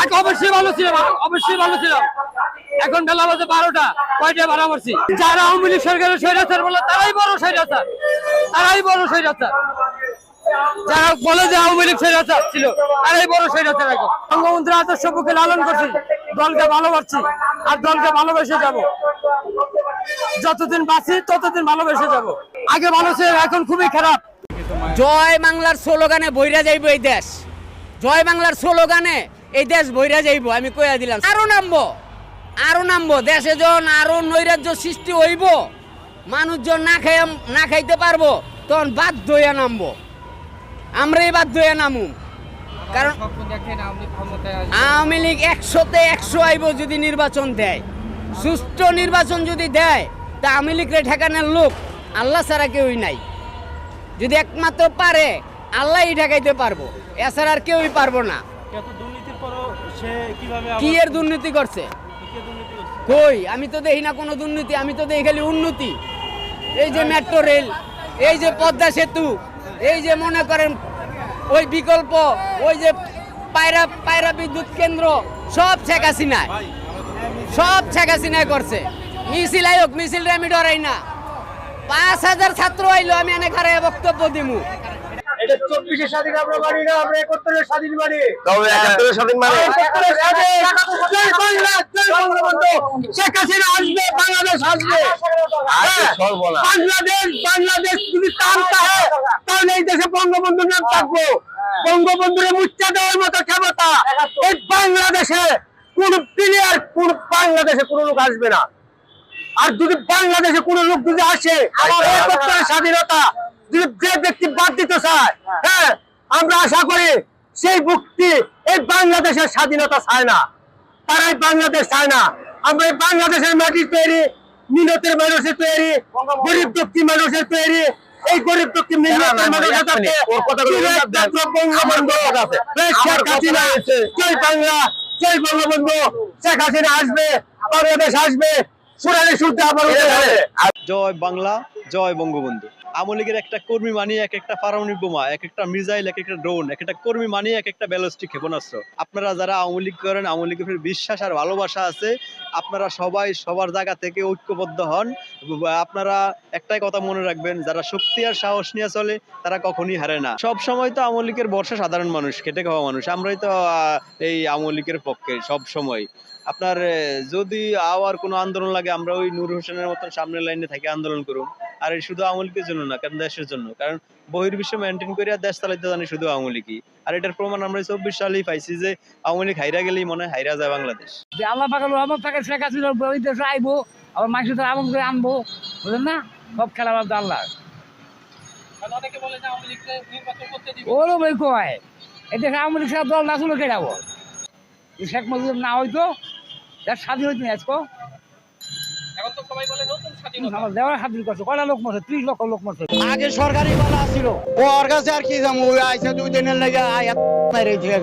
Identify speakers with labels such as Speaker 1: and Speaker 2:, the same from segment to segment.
Speaker 1: আগে অবশ্যই ভালো ছিলাম অবশ্যই ভালো ছিলাম। এখন বেলা বাজে বারোটা কয়টা ভাড়া মারছি যারা আওয়ামী লীগ সরকারের স্বৈরাচার বলে তারাই বড় স্বৈরাচার। তারাই বড় স্বৈরাচার। যারা বলে যে আওয়ামী লীগ স্বৈরাচার ছিল তারাই বড় স্বৈরাচার এখন। বঙ্গবন্ধুর আদর্শ বুকে লালন করছি দলকে ভালোবাসছি আর দলকে ভালোবেসে যাব। যতদিন বাঁচি ততদিন ভালোবেসে যাব। আগে ভালো ছিল এখন খুবই খারাপ।
Speaker 2: জয় বাংলার স্লোগানে বইরা যাইব এই দেশ। জয় বাংলার স্লোগানে এই দেশ বইরা যাইব, আমি কইয়া দিলাম। আরও নামবো আরও নামবো, দেশে যখন আরও নৈরাজ্য সৃষ্টি হইব, মানুষজন না খাই না খাইতে পারব, তখন বাধ্য হইয়া নামবো। আমরাই বাধ্য হইয়া নামু। কারণ আওয়ামী লীগ একশোতে একশো আইব যদি নির্বাচন দেয়। সুষ্ঠু নির্বাচন যদি দেয়, তা আওয়ামী লীগরে ঠেকানোর লোক আল্লাহ ছাড়া কেউই নাই। যদি একমাত্র পারে আল্লাহই ঠেকাইতে পারব। এছাড়া আর কেউই পারব না। কি এর দুর্নীতি করছে? কই? আমি তো দেখি না কোনো দুর্নীতি আমি তো দেখি খালি উন্নতি। এই যে মেট্রো রেল এই যে পদ্মা সেতু এই যে মনে করেন ওই বিকল্প ওই যে পায়রা পায়রা বিদ্যুৎ কেন্দ্র সব শেখ হাসিনায়। সব শেখ হাসিনায় করছে। মিছিল আয়োগ মিছিল আমি ডরাই না। পাঁচ হাজার ছাত্র আইলো আমি এনে খারাই বক্তব্য দিমু।
Speaker 3: এটা চব্বিশে স্বাধীন আমরা মানি না আমরা একাত্তরের স্বাধীন মানি
Speaker 4: তবে একাত্তরের স্বাধীন মানে
Speaker 3: জয় বাংলা জয় বঙ্গবন্ধু শেখ হাসিনা আসবে বাংলাদেশ আসবে। বাংলাদেশ বাংলাদেশ যদি টান চাহে তাহলে এই দেশে বঙ্গবন্ধু নাম থাকব। বঙ্গবন্ধুরে মুচ্ছা দেওয়ার মতো ক্ষমতা এই বাংলাদেশে কোন প্লেয়ার কোন বাংলাদেশে কোন লোক আসবে না। আর যদি বাংলাদেশে কোন লোক যদি আসে স্বাধীনতা যদি যে ব্যক্তি বাদ দিতে হ্যাঁ। আমরা আশা করি সেই মুক্তি এই বাংলাদেশের স্বাধীনতা চায় না। তারাই বাংলাদেশ চায় না। আমরা এই বাংলাদেশের মাটি তৈরি মিনতের মানুষের তৈরি গরিব দুঃখী মানুষের তৈরি। এই গরিব দুঃখী মিনতের
Speaker 4: না, না,
Speaker 3: মানুষের
Speaker 4: এক
Speaker 3: কাছে
Speaker 4: মিনিট, ওর কথাগুলো
Speaker 3: চির
Speaker 4: বাদ দেন।
Speaker 3: একমাত্র বঙ্গবন্ধু।
Speaker 4: আমার কথা আছে।
Speaker 3: এই শেখ
Speaker 4: আমার কথা
Speaker 3: হাসিনা
Speaker 4: আছে।
Speaker 3: জয় বাংলা জয় বঙ্গবন্ধু। শেখ হাসিনা আসবে বাংলাদেশ আসবে। সোনালী সূর্য আবার
Speaker 5: জয় বাংলা জয় বঙ্গবন্ধু। আওয়ামী লীগের একটা কর্মী মানিয়ে এক একটা পারমাণবিক বোমা, এক একটা মিসাইল, এক একটা ড্রোন, এক একটা কর্মী মানিয়ে এক একটা ব্যালিস্টিক ক্ষেপণাস্ত্র আপনারা যারা আওয়ামী লীগ করেন, আওয়ামী লীগের বিশ্বাস আর ভালোবাসা আছে, আপনারা সবাই সবার জায়গা থেকে ঐক্যবদ্ধ হন। আপনারা একটাই কথা মনে রাখবেন, যারা শক্তি আর সাহস নিয়ে চলে, তারা কখনই হারে না। সব সময় তো আওয়ামী লীগের বর্ষা সাধারণ মানুষ, খেটে খাওয়া মানুষ। আমরাই তো এই আওয়ামী লীগের পক্ষে সব সময়। আপনার যদি আবার কোনো আন্দোলন লাগে, আমরা ওই নূর হোসেনের মতন সামনের লাইনে থেকে আন্দোলন করুন। আর শুধু আওয়ামী লীগের জন্য না কারণ দেশের জন্য। কারণ বহির্বিশ্ব মেনটেন করে আর দেশ চালাইতে জানি শুধু আওয়ামী লীগই। আর এটার প্রমাণ আমরা চব্বিশ সালেই পাইছি যে আওয়ামী লীগ হাইরা গেলেই মনে হয় হাইরা যায় বাংলাদেশ।
Speaker 1: যে আল্লাহ পাকাল রহমত থাকে শেখ হাসিনা ওই দেশে আইবো আবার মাংস তো আমন করে আনব বুঝলেন না? সব খেলা বাদ আল্লাহ ওরও বই কয় এই দেশে আওয়ামী লীগ দল না কেটাবো শেখ মুজিব না হইতো দেশ স্বাধীন হইতো আজকে
Speaker 6: আগে সরকারি বালা ছিল। ওর কাছে আর কি যাব? আইসা দুই দিনের লেগে আয়াত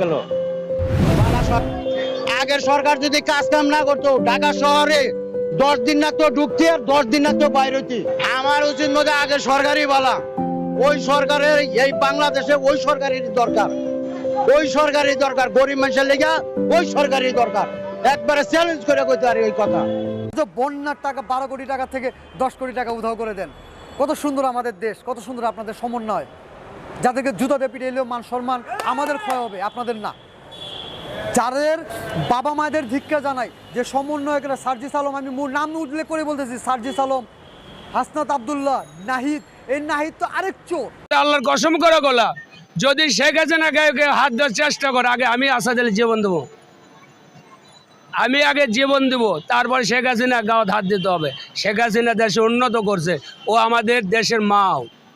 Speaker 6: গেল। আগের সরকার যদি কাজ কাম না করতো ঢাকা শহরে দশ দিন না তো ঢুকতে আর দশ দিন না তো বাইরে হইতে। আমার উচিত মধ্যে আগে সরকারি বালা। ওই সরকারের এই বাংলাদেশে ওই সরকারের দরকার। ওই সরকারি দরকার। গরিব মানুষের লেগে ওই সরকারি দরকার। একবারে চ্যালেঞ্জ করে কইতে পারি ওই কথা।
Speaker 7: বন্যার টাকা, বারো কোটি টাকা থেকে দশ কোটি টাকা উধাও করে দেন। কত সুন্দর আমাদের দেশ, কত সুন্দর আপনাদের সমন্বয়। যাদেরকে জুতাতে পিটে এলেও মান সম্মান আমাদের ক্ষয় হবে, আপনাদের না। যাদের বাবা মায়েদের ধিক্কা জানাই, যে সমন্বয়করা সার্জিস আলম, আমি মূল নাম উল্লেখ করে বলতেছি, সার্জিস আলম, হাসনাত আবদুল্লাহ, নাহিদ, এই নাহিদ তো আরেক চোর।
Speaker 1: আল্লাহর কসম করে গলা। যদি শেখ হাসিনা গায়ে হাত দেওয়ার চেষ্টা করে, আগে আমি আসাদ আলী জীবন দেবো। আমি আগে জীবন দেবো, তারপরে শেখ হাসিনা গাঁত হাত দিতে হবে। শেখ হাসিনা দেশে উন্নত করছে, ও আমাদের দেশের মাও।